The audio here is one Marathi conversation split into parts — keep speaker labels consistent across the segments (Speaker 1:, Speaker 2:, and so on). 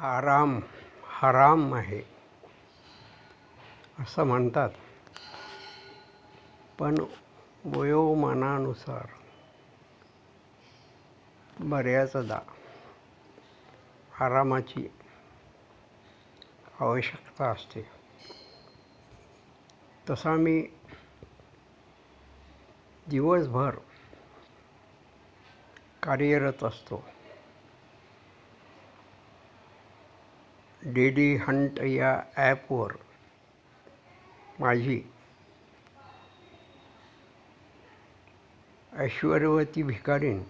Speaker 1: आराम हराम आहे. असं म्हणतात. पण वयोमानानुसार बऱ्याचदा आरामाची आवश्यकता असते. तसा मी दिवसभर कार्यरत असतो. डेली हंट या ॲपवर माझी ऐश्वर्यवती भिकारीण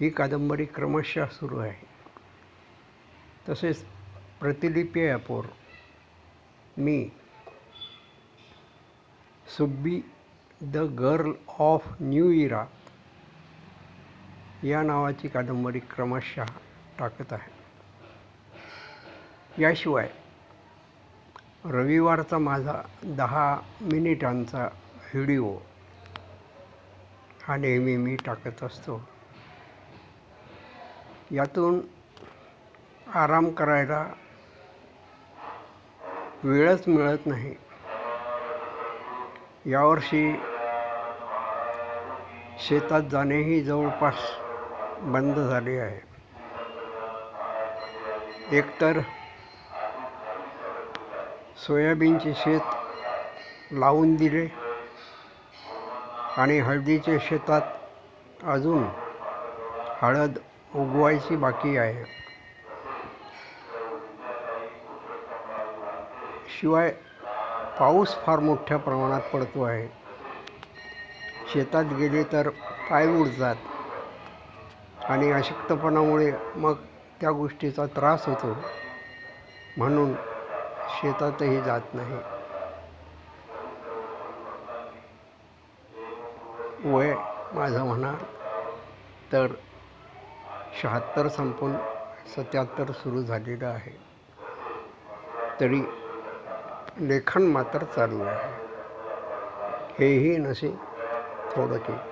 Speaker 1: ही कादंबरी क्रमशः सुरू आहे. तसेच प्रतिलिपी ॲपवर मी Subbi the girl of new era या नावाची कादंबरी क्रमशः टाकत आहे. याशिवाय रविवारचा माझा दहा मिनिटांचा व्हिडिओ हा नेहमी मी टाकत असतो. यातून आराम करायला वेळच मिळत नाही. यावर्षी शेतात जाणेही जवळपास बंद झाले आहे. एकतर सोयाबीनचे शेत लावून दिले आणि हळदीच्या शेतात अजून हळद उगवायची बाकी आहे. शिवाय पाऊस फार मोठ्या प्रमाणात पडतो आहे. शेतात गेले तर पाय उडतात आणि अशक्तपणामुळे मग त्या गोष्टीचा त्रास होतो. म्हणून शेतातही जात नाही. वय माझं म्हणा तर शहात्तर संपून सत्याहत्तर सुरू झालेलं आहे. तरी लेखन मात्र चालू आहे. हेही नसे थोडं की